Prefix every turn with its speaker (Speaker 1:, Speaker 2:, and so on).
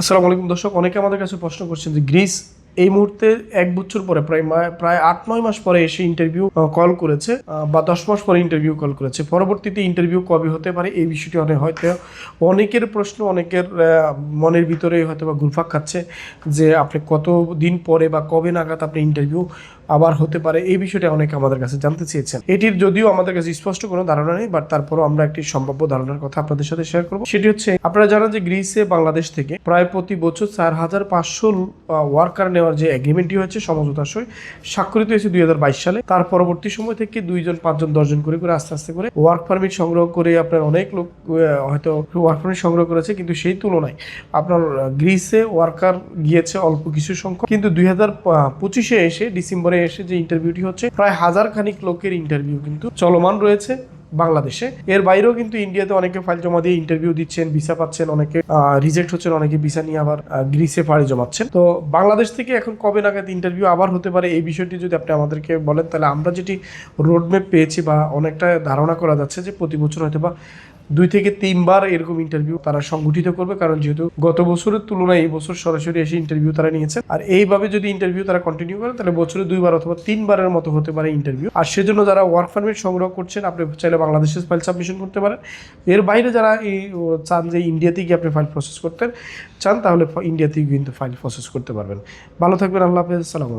Speaker 1: আসসালামু আলাইকুম দর্শক, অনেকে আমাদের কাছে প্রশ্ন করছেন যে গ্রিস এই মুহূর্তে এক বছর পরে, প্রায় প্রায় আট, নয় মাস পরে এসে ইন্টারভিউ কল করেছে বা দশ মাস পরে ইন্টারভিউ কল করেছে। পরবর্তীতে ইন্টারভিউ কবে হতে পারে এই বিষয়টি অনেক হয়তো অনেকের প্রশ্ন, অনেকের মনের ভিতরে হয়তো বা ঘুরফাক খাচ্ছে যে আপনি কত দিন পরে বা কবে নাগাদ আপনি ইন্টারভিউ আবার হতে পারে। এই বিষয়টা অনেকে আমাদের কাছে জানতে চেয়েছেন। এটির যদিও আমাদের কাছে স্পষ্ট কোনো ধারণা নেই বাট তারপরও আমরা একটি সম্ভাব্য ধারণার কথা আপনাদের সাথে শেয়ার করব। সেটি হচ্ছে, আপনারা জানেন যে গ্রিসে বাংলাদেশ থেকে প্রায় প্রতি বছর চার হাজার পাঁচশো ওয়ার্কার নেওয়ার যে এগ্রিমেন্টটি হয়েছে সমঝোতার সই, স্বাক্ষরিত হয়েছে দুই হাজার বাইশ সালে। তার পরবর্তী সময় থেকে দুইজন, পাঁচজন, দশজন করে করে আস্তে আস্তে করে ওয়ার্ক পারমিট সংগ্রহ করে আপনার অনেক লোক হয়তো ওয়ার্ক পারমিট সংগ্রহ করেছে, কিন্তু সেই তুলনায় আপনার গ্রিসে ওয়ার্কার গিয়েছে অল্প কিছু সংখ্যক। কিন্তু দুই হাজার পঁচিশে এসে ডিসেম্বরে এসে যে ইন্টারভিউটি হচ্ছে, প্রায় হাজার খানিক লোকের ইন্টারভিউ কিন্তু চলমান রয়েছে বাংলাদেশে। এর বাইরেও কিন্তু ইন্ডিয়াতে অনেকে ফাইল জমা দিয়ে ইন্টারভিউ দিচ্ছেন ভিসা পাচ্ছেন, অনেকে রিজেক্ট হচ্ছেন, অনেকে ভিসা নিয়ে আবার গ্রিসে পাড়ি জমাচ্ছেন। তো বাংলাদেশ থেকে এখন কবে নাগাদ ইন্টারভিউ আবার হতে পারে এই বিষয়টি যদি আপনি আমাদেরকে বলেন, তাহলে আমরা যেটি রোডম্যাপ পেয়েছি বা অনেকটা ধারণা করা যাচ্ছে যে প্রতি বছর হয়তো বা দুই থেকে তিনবার এরকম ইন্টারভিউ তারা সংগঠিত করবে, কারণ যেহেতু গত বছরের তুলনায় এই বছর সরাসরি এসে ইন্টারভিউ তারা নিয়েছে। আর এইভাবে যদি ইন্টারভিউ তারা কন্টিনিউ করে, তাহলে বছরে দুইবার অথবা তিনবারের মতো হতে পারে ইন্টারভিউ আর সেজন্য যারা ওয়ার্ক পারমিট সংগ্রহ করছেন, আপনি চাইলে বাংলাদেশে ফাইল সাবমিশন করতে পারেন। এর বাইরে যারা এই চান যে ইন্ডিয়াতে গিয়ে আপনি ফাইল প্রসেস করতেন চান, তাহলে ইন্ডিয়াতে কিন্তু ফাইল প্রসেস করতে পারবেন। ভালো থাকবেন, আল্লাহ হাফেজ আলাইকুম।